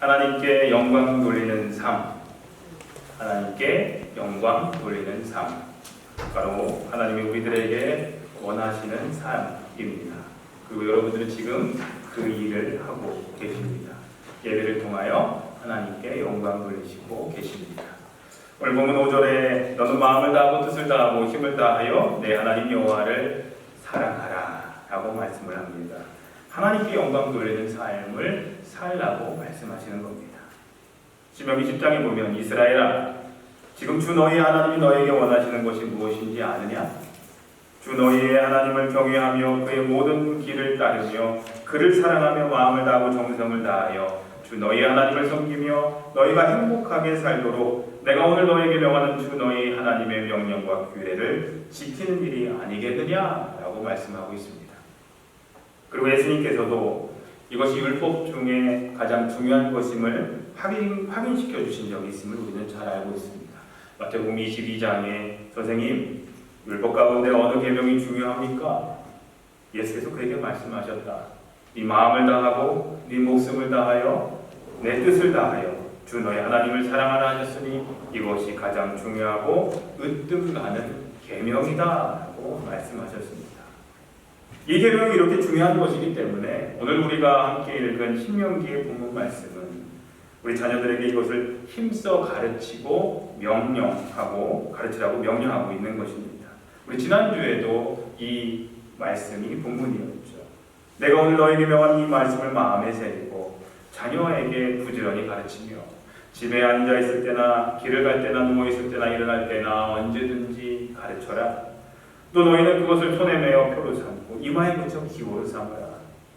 하나님께 영광 돌리는 삶. 하나님께 영광 돌리는 삶. 바로 하나님이 우리들에게 원하시는 삶입니다. 그리고 여러분들은 지금 그 일을 하고 계십니다. 예배를 통하여 하나님께 영광 돌리시고 계십니다. 오늘 보면 5절에 너는 마음을 다하고 뜻을 다하고 힘을 다하여 내 하나님 여호와를 사랑하라 라고 말씀을 합니다. 하나님께 영광 돌리는 삶을 살라고 말씀하시는 겁니다. 신명기 10장에 보면 이스라엘아 지금 주 너희 하나님이 너에게 원하시는 것이 무엇인지 아느냐? 주 너희의 하나님을 경외하며 그의 모든 길을 따르며 그를 사랑하며 마음을 다하고 정성을 다하여 주 너희 하나님을 섬기며 너희가 행복하게 살도록 내가 오늘 너에게 명하는 주 너희 하나님의 명령과 규례를 지키는 일이 아니겠느냐라고 말씀하고 있습니다. 그리고 예수님께서도 이것이 율법 중에 가장 중요한 것임을 확인, 확인시켜 주신 적이 있음을 우리는 잘 알고 있습니다. 마태복음 22장에 선생님 율법 가운데 어느 계명이 중요합니까? 예수께서 그에게 말씀하셨다. 네 마음을 다하고 네 목숨을 다하여 내 뜻을 다하여 주 너의 하나님을 사랑하라 하셨으니 이것이 가장 중요하고 으뜸 가는 계명이다 라고 말씀하셨습니다. 이 계명이 이렇게 중요한 것이기 때문에 오늘 우리가 함께 읽은 신명기의 본문 말씀은 우리 자녀들에게 이것을 힘써 가르치고 명령하고 가르치라고 명령하고 있는 것입니다. 우리 지난주에도 이 말씀이 본문이었죠. 내가 오늘 너에게 명한 이 말씀을 마음에 새기고 자녀에게 부지런히 가르치며 집에 앉아 있을 때나 길을 갈 때나 누워 있을 때나 일어날 때나 언제든지 가르쳐라. 또 너희는 그것을 손에 메어 표로 삼고 이마에 붙여 기호로 삼으라.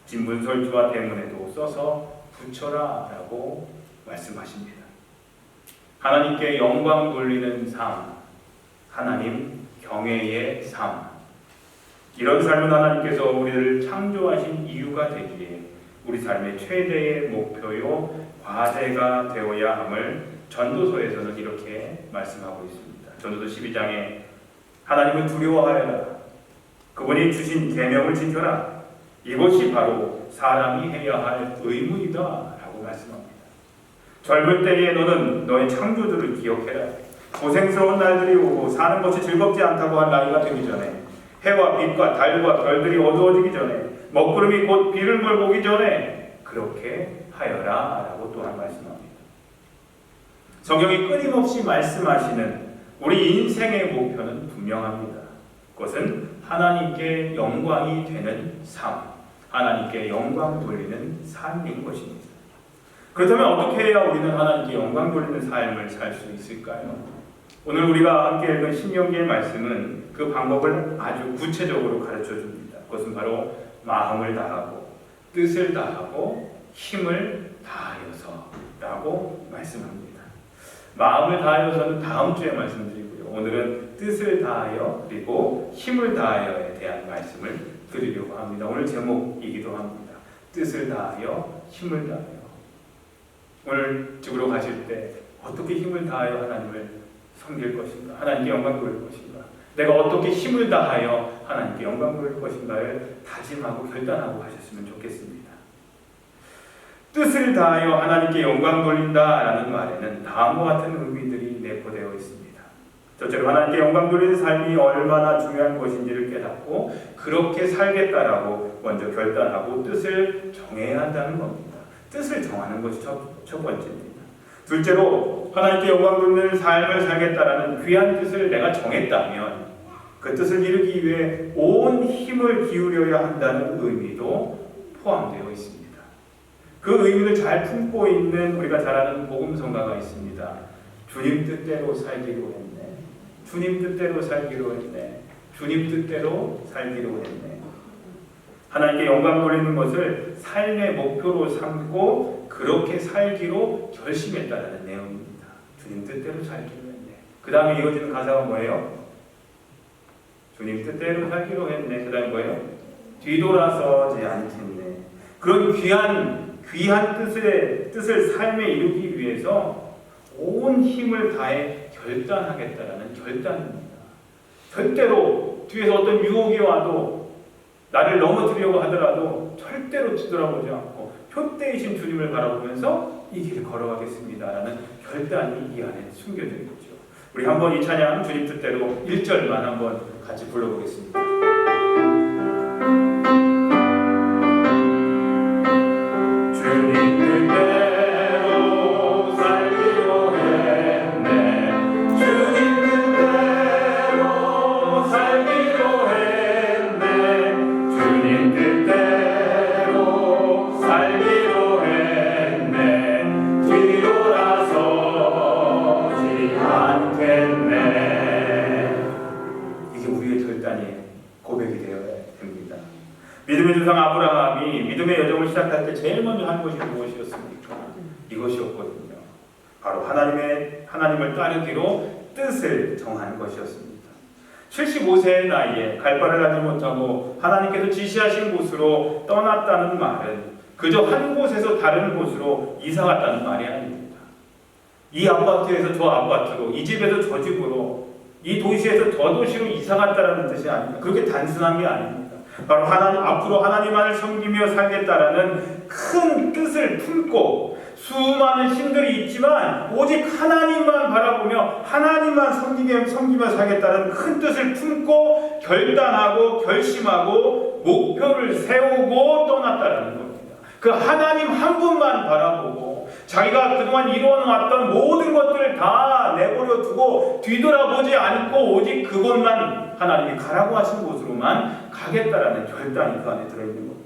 진문설주와 대문에도 써서 붙여라 라고 말씀하십니다. 하나님께 영광 돌리는 삶, 하나님 경외의 삶. 이런 삶은 하나님께서 우리를 창조하신 이유가 되기에 우리 삶의 최대의 목표요 과제가 되어야 함을 전도서에서는 이렇게 말씀하고 있습니다. 전도서 12장에 하나님을 두려워하여라. 그분이 주신 계명을 지켜라. 이것이 바로 사람이 해야 할 의무이다 라고 말씀합니다. 젊을 때에 너는 너의 창조주를 기억해라. 고생스러운 날들이 오고 사는 것이 즐겁지 않다고 한 나이가 되기 전에 해와 빛과 달과 별들이 어두워지기 전에 먹구름이 곧 비를 몰고 오기 전에 그렇게 하여라 라고 또한 말씀합니다. 성경이 끊임없이 말씀하시는 우리 인생의 목표는 분명합니다. 그것은 하나님께 영광이 되는 삶, 하나님께 영광 돌리는 삶인 것입니다. 그렇다면 어떻게 해야 우리는 하나님께 영광 돌리는 삶을 살 수 있을까요? 오늘 우리가 함께 읽은 신명기의 말씀은 그 방법을 아주 구체적으로 가르쳐 줍니다. 그것은 바로 마음을 다하고 뜻을 다하고 힘을 다하여서라고 말씀합니다. 마음을 다하여서는 다음 주에 말씀드리고요. 오늘은 뜻을 다하여 그리고 힘을 다하여에 대한 말씀을 드리려고 합니다. 오늘 제목이기도 합니다. 뜻을 다하여 힘을 다하여 오늘 집으로 가실 때 어떻게 힘을 다하여 하나님을 섬길 것인가? 하나님께 영광 돌릴 것인가? 내가 어떻게 힘을 다하여 하나님께 영광 돌릴 것인가를 다짐하고 결단하고 하셨으면 좋겠습니다. 뜻을 다하여 하나님께 영광 돌린다라는 말에는 다음과 같은 의미들이 내포되어 있습니다. 첫째로 하나님께 영광 돌리는 삶이 얼마나 중요한 것인지를 깨닫고 그렇게 살겠다라고 먼저 결단하고 뜻을 정해야 한다는 겁니다. 뜻을 정하는 것이 첫, 첫 번째입니다. 둘째로 하나님께 영광 돌리는 삶을 살겠다라는 귀한 뜻을 내가 정했다면 그 뜻을 이루기 위해 온 힘을 기울여야 한다는 의미도 포함되어 있습니다. 그 의미를 잘 품고 있는 우리가 잘 아는 복음성가가 있습니다. 주님 뜻대로 살기로 했네. 주님 뜻대로 살기로 했네. 주님 뜻대로 살기로 했네. 하나님께 영광 돌리는 것을 삶의 목표로 삼고 그렇게 살기로 결심했다는 내용입니다. 주님 뜻대로 살기로 했네. 그 다음에 이어지는 가사가 뭐예요? 주님 뜻대로 살기로 했네. 그 다음에 뭐예요? 뒤돌아서지 않겠네. 그런 귀한 귀한 뜻의 뜻을 삶에 이루기 위해서 온 힘을 다해 결단하겠다라는 결단입니다. 절대로 뒤에서 어떤 유혹이 와도 나를 넘어뜨리려고 하더라도 절대로 뒤돌아보지 않고 표대이신 주님을 바라보면서 이 길을 걸어가겠습니다라는 결단이 이 안에 숨겨져 있죠. 우리 한번 이 찬양 주님 뜻대로 1절만 한번 같이 불러보겠습니다. 이것이었거든요. 바로 하나님의 하나님을 따르기로 뜻을 정한 것이었습니다. 75세의 나이에 갈 바를 알지 못하고 하나님께서 지시하신 곳으로 떠났다는 말은 그저 한 곳에서 다른 곳으로 이사 갔다는 말이 아닙니다. 이 아파트에서 저 아파트로, 이 집에서 저 집으로, 이 도시에서 저 도시로 이사 갔다라는 뜻이 아닙니다. 그렇게 단순한 게 아닙니다. 바로 하나님 앞으로 하나님만을 섬기며 살겠다라는 큰 뜻을 품고 수많은 힘들이 있지만 오직 하나님만 바라보며 하나님만 섬기며, 섬기며 살겠다는 큰 뜻을 품고 결단하고 결심하고 목표를 세우고 떠났다는 겁니다. 그 하나님 한 분만 바라보고 자기가 그동안 이루어왔던 모든 것들을 다 내버려 두고 뒤돌아보지 않고 오직 그곳만 하나님이 가라고 하신 곳으로만 가겠다라는 결단이 그 안에 들어있는 겁니다.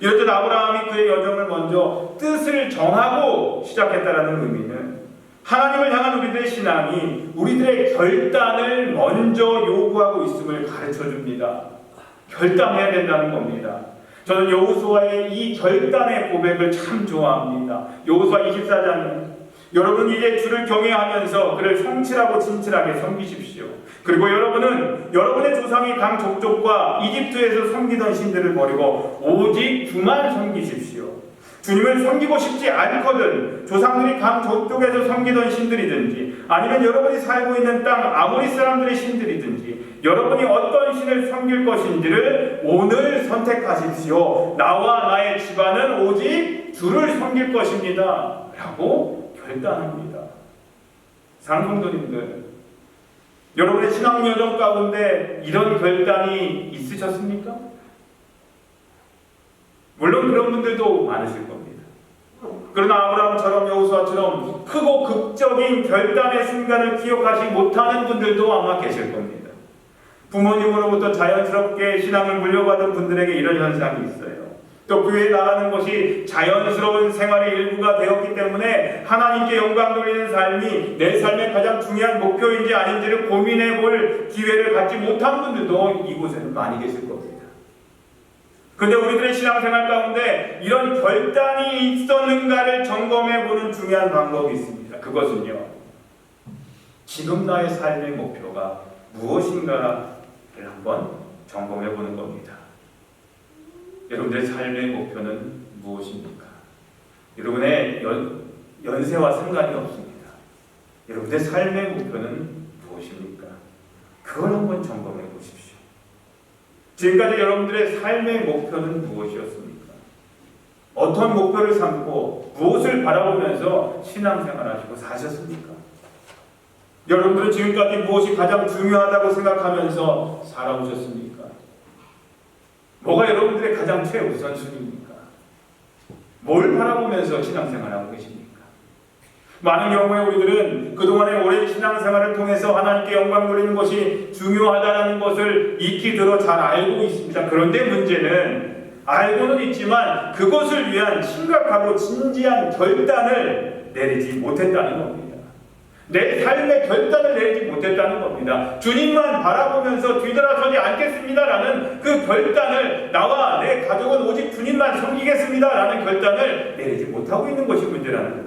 이렇듯 아브라함이 그의 여정을 먼저 뜻을 정하고 시작했다라는 의미는 하나님을 향한 우리들의 신앙이 우리들의 결단을 먼저 요구하고 있음을 가르쳐 줍니다. 결단해야 된다는 겁니다. 저는 여호수아의 이 결단의 고백을 참 좋아합니다. 여호수아 24장에 여러분 이제 주를 경외하면서 그를 성실하고 진실하게 섬기십시오. 그리고 여러분은 여러분의 조상이 강 족족과 이집트에서 섬기던 신들을 버리고 오직 주만 섬기십시오. 주님을 섬기고 싶지 않거든 조상들이 강 저쪽에서 섬기던 신들이든지 아니면 여러분이 살고 있는 땅 아모리 사람들의 신들이든지 여러분이 어떤 신을 섬길 것인지를 오늘 선택하십시오. 나와 나의 집안은 오직 주를 섬길 것입니다. 라고 결단합니다. 상성도님들 여러분의 신앙 여정 가운데 이런 결단이 있으셨습니까? 물론 그런 분들도 많으실 겁니다. 그러나 아브라함처럼 여호수아처럼 크고 극적인 결단의 순간을 기억하지 못하는 분들도 아마 계실 겁니다. 부모님으로부터 자연스럽게 신앙을 물려받은 분들에게 이런 현상이 있어요. 또 교회 나가는 것이 자연스러운 생활의 일부가 되었기 때문에 하나님께 영광 돌리는 삶이 내 삶의 가장 중요한 목표인지 아닌지를 고민해 볼 기회를 갖지 못한 분들도 이곳에는 많이 계실 겁니다. 근데 우리들의 신앙생활 가운데 이런 결단이 있었는가를 점검해 보는 중요한 방법이 있습니다. 그것은요. 지금 나의 삶의 목표가 무엇인가를 한번 점검해 보는 겁니다. 여러분들의 삶의 목표는 무엇입니까? 여러분의 연, 연세와 상관이 없습니다. 여러분들의 삶의 목표는 무엇입니까? 그걸 한번 점검해 보십시오. 지금까지 여러분들의 삶의 목표는 무엇이었습니까? 어떤 목표를 삼고 무엇을 바라보면서 신앙생활 하시고 사셨습니까? 여러분들은 지금까지 무엇이 가장 중요하다고 생각하면서 살아오셨습니까? 뭐가 여러분들의 가장 최우선 순위입니까? 뭘 바라보면서 신앙생활하고 계십니까? 많은 경우에 우리들은 그동안의 오랜 신앙생활을 통해서 하나님께 영광 돌리는 것이 중요하다는 것을 익히 들어 잘 알고 있습니다. 그런데 문제는 알고는 있지만 그것을 위한 심각하고 진지한 결단을 내리지 못했다는 겁니다. 내 삶의 결단을 내리지 못했다는 겁니다. 주님만 바라보면서 뒤돌아서지 않겠습니다라는 그 결단을 나와 내 가족은 오직 주님만 섬기겠습니다라는 결단을 내리지 못하고 있는 것이 문제라는 겁니다.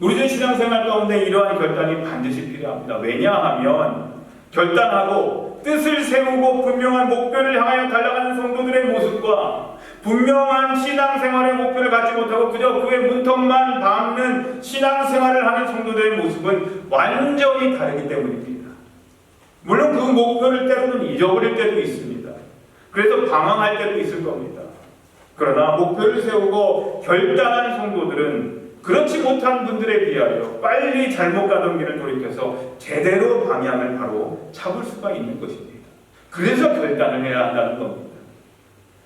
우리들 신앙생활 가운데 이러한 결단이 반드시 필요합니다. 왜냐하면 결단하고 뜻을 세우고 분명한 목표를 향하여 달려가는 성도들의 모습과 분명한 신앙생활의 목표를 갖지 못하고 그저 그의 문턱만 밟는 신앙생활을 하는 성도들의 모습은 완전히 다르기 때문입니다. 물론 그 목표를 때로는 잊어버릴 때도 있습니다. 그래서 방황할 때도 있을 겁니다. 그러나 목표를 세우고 결단한 성도들은 그렇지 못한 분들에 비하여 빨리 잘못 가던 길을 돌이켜서 제대로 방향을 바로 잡을 수가 있는 것입니다. 그래서 결단을 해야 한다는 겁니다.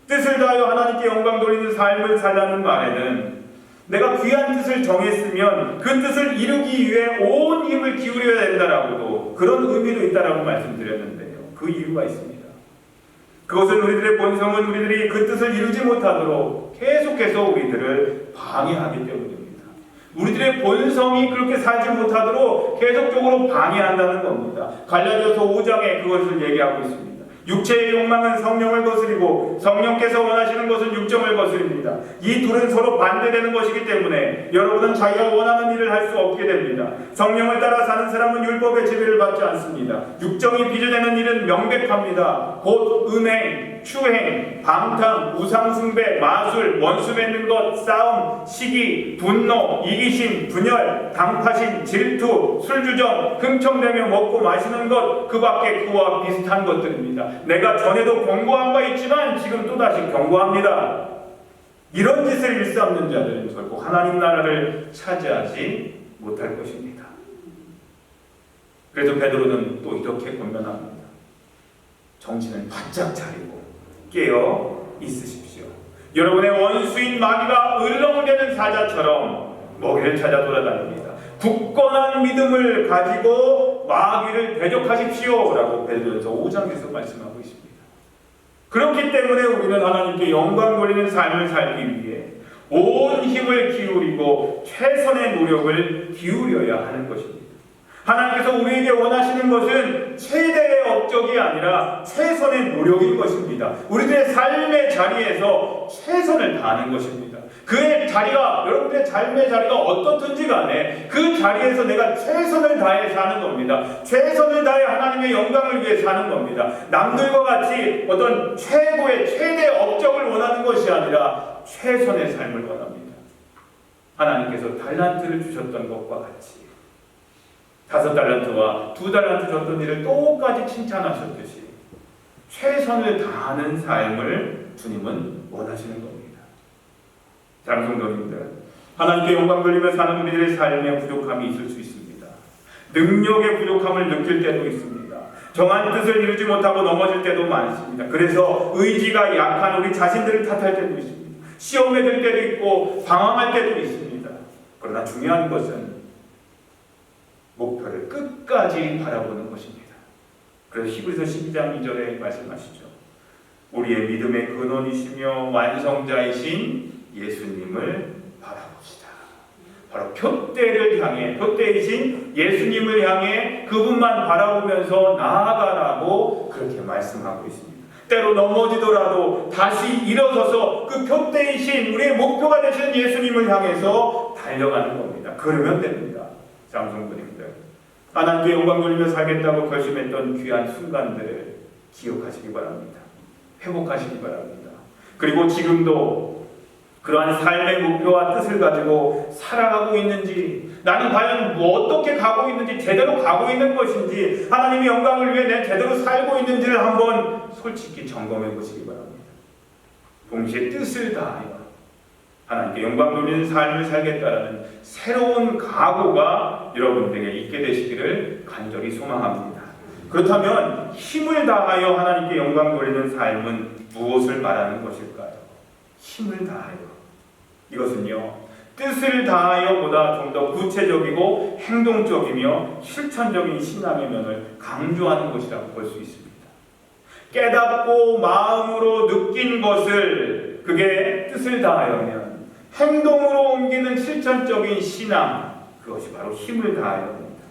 뜻을 다하여 하나님께 영광 돌리는 삶을 살라는 말에는 내가 귀한 뜻을 정했으면 그 뜻을 이루기 위해 온 힘을 기울여야 된다라고도 그런 의미도 있다라고 말씀드렸는데요. 그 이유가 있습니다. 그것은 우리들의 본성은 우리들이 그 뜻을 이루지 못하도록 계속해서 우리들을 방해하기 때문입니다. 우리들의 본성이 그렇게 살지 못하도록 계속적으로 방해한다는 겁니다. 갈라디아서 5장에 그것을 얘기하고 있습니다. 육체의 욕망은 성령을 거스리고 성령께서 원하시는 것은 육정을 거스립니다. 이 둘은 서로 반대되는 것이기 때문에 여러분은 자기가 원하는 일을 할 수 없게 됩니다. 성령을 따라 사는 사람은 율법의 지배를 받지 않습니다. 육정이 빚어내는 일은 명백합니다. 곧 음행, 추행, 방탕, 우상숭배, 마술, 원수 맺는 것, 싸움, 시기, 분노, 이기심, 분열, 당파심, 질투, 술주정, 흥청대며 먹고 마시는 것, 그 밖에 그와 비슷한 것들입니다. 내가 전에도 경고한 바 있지만 지금 또다시 경고합니다. 이런 짓을 일삼는 자들은 결국 하나님 나라를 차지하지 못할 것입니다. 그래서 베드로는 또 이렇게 권면합니다. 정신을 바짝 차리고 깨어 있으십시오. 여러분의 원수인 마귀가 을렁대는 사자처럼 먹이를 찾아 돌아다닙니다. 굳건한 믿음을 가지고 마귀를 대적하십시오라고 베드로서 5장에서 말씀하고 있습니다. 그렇기 때문에 우리는 하나님께 영광 돌리는 삶을 살기 위해 온 힘을 기울이고 최선의 노력을 기울여야 하는 것입니다. 하나님께서 우리에게 원하시는 것은 최대의 업적이 아니라 최선의 노력인 것입니다. 우리들의 삶의 자리에서 최선을 다하는 것입니다. 그의 자리가 여러분들의 삶의 자리가 어떻든지 간에 그 자리에서 내가 최선을 다해 사는 겁니다. 최선을 다해 하나님의 영광을 위해 사는 겁니다. 남들과 같이 어떤 최고의 최대 업적을 원하는 것이 아니라 최선의 삶을 원합니다. 하나님께서 달란트를 주셨던 것과 같이 다섯 달란트와 두 달란트 줬던 일을 똑같이 칭찬하셨듯이 최선을 다하는 삶을 주님은 원하시는 겁니다. 장성도님들 하나님께 영광 돌리며 사는 우리들의 삶에 부족함이 있을 수 있습니다. 능력의 부족함을 느낄 때도 있습니다. 정한 뜻을 이루지 못하고 넘어질 때도 많습니다. 그래서 의지가 약한 우리 자신들을 탓할 때도 있습니다. 시험에 들 때도 있고 방황할 때도 있습니다. 그러나 중요한 것은 목표를 끝까지 바라보는 것입니다. 그래서 히브리서 12장 2절에 말씀하시죠. 우리의 믿음의 근원이시며 완성자이신 예수님을 바라봅시다. 바로 표대를 향해 표대이신 예수님을 향해 그분만 바라보면서 나아가라고 그렇게 말씀하고 있습니다. 때로 넘어지더라도 다시 일어서서 그 표대이신 우리의 목표가 되시는 예수님을 향해서 달려가는 겁니다. 그러면 됩니다. 장성분님들 하나님께 영광 돌리며 살겠다고 결심했던 귀한 순간들을 기억하시기 바랍니다. 회복하시기 바랍니다. 그리고 지금도 그러한 삶의 목표와 뜻을 가지고 살아가고 있는지 나는 과연 뭐 어떻게 가고 있는지 제대로 가고 있는 것인지 하나님의 영광을 위해 내가 제대로 살고 있는지를 한번 솔직히 점검해 보시기 바랍니다. 동시에 뜻을 다하여 하나님께 영광 돌리는 삶을 살겠다는 새로운 각오가 여러분들에게 있게 되시기를 간절히 소망합니다. 그렇다면 힘을 다하여 하나님께 영광 돌리는 삶은 무엇을 말하는 것일까요? 힘을 다하여. 이것은요, 뜻을 다하여보다 좀 더 구체적이고 행동적이며 실천적인 신앙의 면을 강조하는 것이라고 볼 수 있습니다. 깨닫고 마음으로 느낀 것을 그게 뜻을 다하여면 행동으로 옮기는 실천적인 신앙 그것이 바로 힘을 다하여입니다.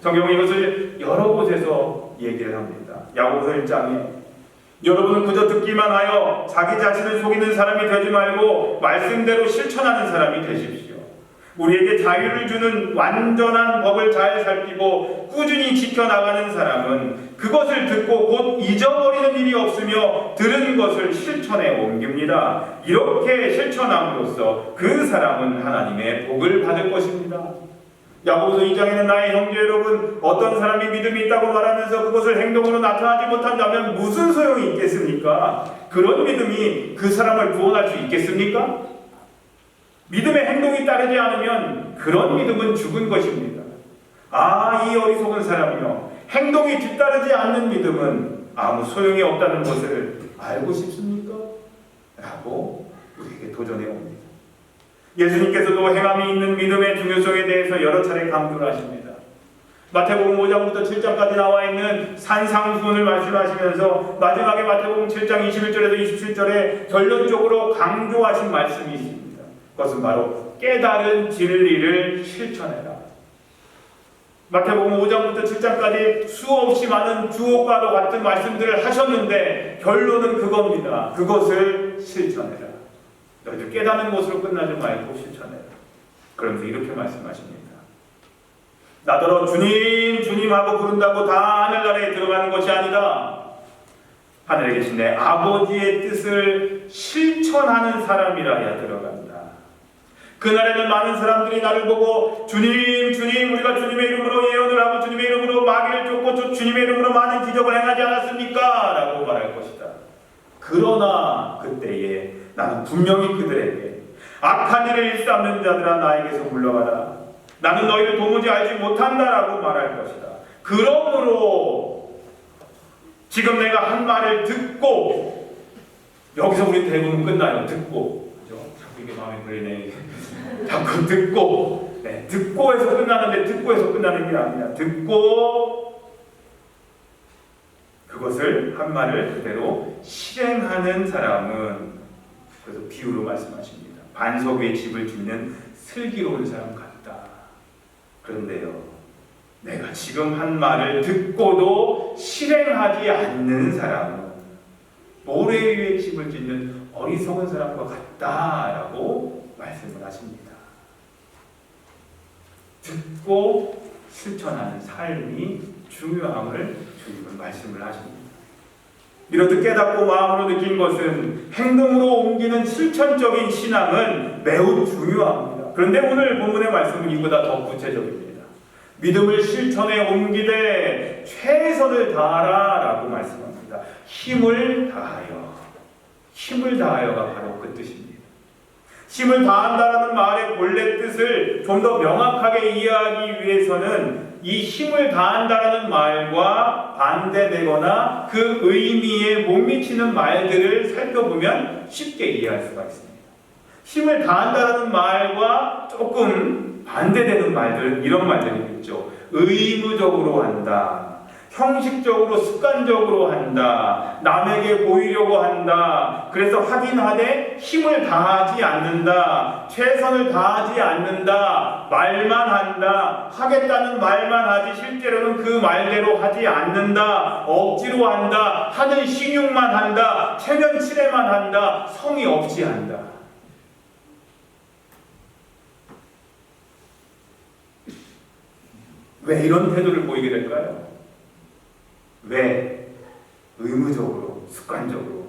성경은 이것을 여러 곳에서 얘기를 합니다. 야고보서 1장에 여러분은 그저 듣기만 하여 자기 자신을 속이는 사람이 되지 말고 말씀대로 실천하는 사람이 되십시오. 우리에게 자유를 주는 완전한 법을 잘 살피고 꾸준히 지켜나가는 사람은 그것을 듣고 곧 잊어버리는 일이 없으며 들은 것을 실천에 옮깁니다. 이렇게 실천함으로써 그 사람은 하나님의 복을 받을 것입니다. 야고보서 2장에는 나의 형제 여러분 어떤 사람이 믿음이 있다고 말하면서 그것을 행동으로 나타나지 못한다면 무슨 소용이 있겠습니까? 그런 믿음이 그 사람을 구원할 수 있겠습니까? 믿음의 행동이 따르지 않으면 그런 믿음은 죽은 것입니다. 아, 이 어리석은 사람이요. 행동이 뒤따르지 않는 믿음은 아무 소용이 없다는 것을 알고 싶습니까? 라고 우리에게 도전해 옵니다. 예수님께서도 행함이 있는 믿음의 중요성에 대해서 여러 차례 강조를 하십니다. 마태복음 5장부터 7장까지 나와 있는 산상수훈을 말씀하시면서 마지막에 마태복음 7장 21절에서 27절에 결론적으로 강조하신 말씀이 있습니다. 그것은 바로 깨달은 진리를 실천해라. 마태복음 5장부터 7장까지 수없이 많은 주옥과도 같은 말씀들을 하셨는데 결론은 그겁니다. 그것을 실천해라. 너희들 깨닫는 것으로 끝나지 말고 실천해라. 그러면서 이렇게 말씀하십니다. 나더러 주님 주님 하고 부른다고 다 하늘나라에 들어가는 것이 아니다. 하늘에 계신 내 아버지의 뜻을 실천하는 사람이라야 들어간다. 그날에는 많은 사람들이 나를 보고 주님 주님 우리가 주님의 이름으로 예언을 하고 주님의 이름으로 마귀를 쫓고 주- 주님의 이름으로 많은 기적을 행하지 않았습니까? 라고 말할 것이다. 그러나 그때에 나는 분명히 그들에게 악한 일을 일삼는 자들아 나에게서 물러가라. 나는 너희를 도무지 알지 못한다라고 말할 것이다. 그러므로 지금 내가 한 말을 듣고 여기서 우리 대부분 끝나요. 듣고 그죠? 자꾸 이게 마음에 걸리네. 자꾸 듣고 네, 듣고에서 끝나는데 듣고에서 끝나는 게 아니라 듣고 그것을 한 말을 그대로 실행하는 사람은 그래서 비유로 말씀하십니다. 반석 위에 집을 짓는 슬기로운 사람 같다. 그런데요, 내가 지금 한 말을 듣고도 실행하지 않는 사람은 모래 위에 집을 짓는 어리석은 사람과 같다라고 말씀을 하십니다. 듣고 실천하는 삶이 중요함을 주님은 말씀을 하십니다. 이렇듯 깨닫고 마음으로 느낀 것은 행동으로 옮기는 실천적인 신앙은 매우 중요합니다. 그런데 오늘 본문의 말씀은 이보다 더 구체적입니다. 믿음을 실천에 옮기되 최선을 다하라라고 말씀합니다. 힘을 다하여. 힘을 다하여가 바로 그 뜻입니다. 힘을 다한다라는 말의 본래 뜻을 좀 더 명확하게 이해하기 위해서는 이 힘을 다한다라는 말과 반대되거나 그 의미에 못 미치는 말들을 살펴보면 쉽게 이해할 수가 있습니다. 힘을 다한다라는 말과 조금 반대되는 말들 이런 말들이 있죠. 의무적으로 한다. 형식적으로 습관적으로 한다. 남에게 보이려고 한다. 그래서 하긴 하되 힘을 다하지 않는다. 최선을 다하지 않는다. 말만 한다. 하겠다는 말만 하지 실제로는 그 말대로 하지 않는다. 억지로 한다. 하는 신용만 한다. 체면 칠해만 한다. 성의 없이 한다. 왜 이런 태도를 보이게 될까요? 왜? 의무적으로 습관적으로